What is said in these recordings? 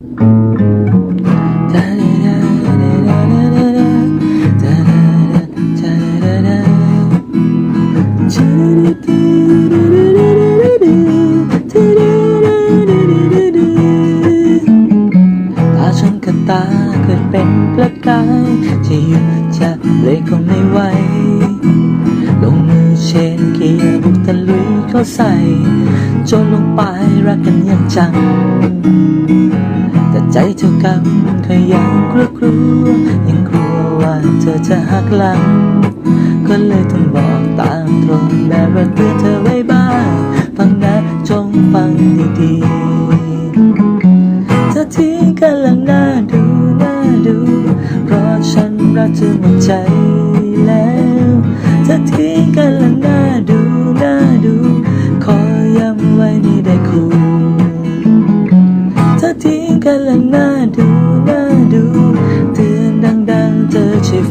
ตาฉันกับตาเกิดเป็นประกายจะหยุดจะเบรกก็ไม่ไหวลงมือเชนเกียร์บุกตะลุยเข้าใส่ จนลงไปรักกันอย่างจัง แต่ใจเท่ากันก็ยังกลัวกลัวยังกลัวว่าเธอจะหักหลัง ก็เลยต้องบอกตามตรงแบบว่าเตือนเธอไว้บ้างฟังนะจงฟังดีๆเธอทิ้งกันแล้วน่าดูน่าดู เพราะฉันรักเธอหมดใจ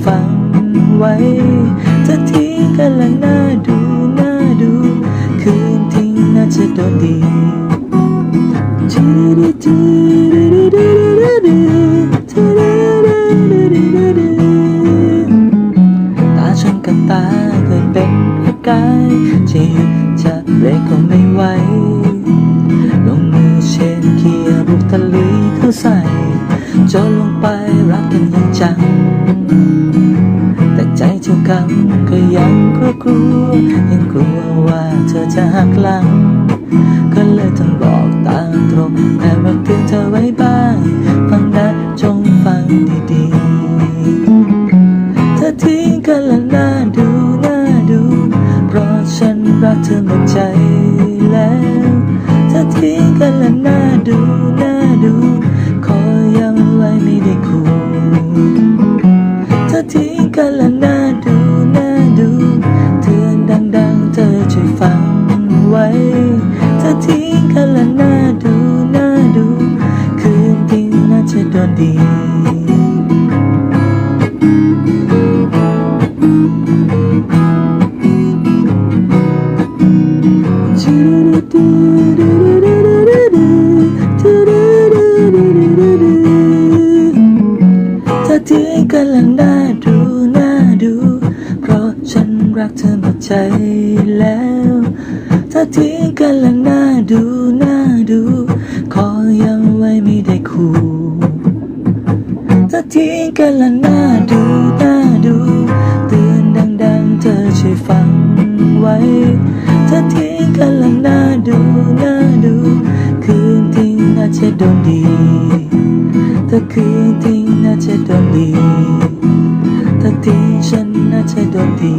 ฝังไว้เธอทิ้งกันล้วน่าดูน่าดู คืนทิ้งน่าจะโดนดีตาฉันกับตาเกิดเป็นประกายจะหยุดจะเบรกก็ไม่ไหวลงมือเชนเกียร์บุกตะลุยเข้าใส่จนลงไปรักกันอย่างจัง ใจเท่ากันก็ยังกลัวกลัว ยังกลัวว่าเธอจะหักหลัง ก็เลยต้องบอกตามตรงแต่ว่าเตือนเธอไว้บ้าง ฟังนะจงฟังดีๆเธอทิ้งกันแล้วน่าดูน่าดู เพราะฉันรักเธอหมดใจแล้ว ไว้เธอทิ้งกันแล้วน่าดูน่าดู คืนทิ้งน่าจะโดนดีเธอทิ้งกันแล้วน่าดูน่าดู เพราะฉันรักเธอหมดใจแล้ว เธอทิ้งกันแล้วน่าดูน่าดู ขอย้ำไว้ไม่ได้คู่เธอทิ้งกันแล้วน่าดูน่าดู เตือนดังๆ เธอช่วยฟังไว้เธอทิ้งกันแล้วน่าดูน่าดู คืนทิ้งน่าจะโดนดีเธอคืนทิ้งน่าจะโดนดีเธอทิ้งฉันน่าจะโดนดี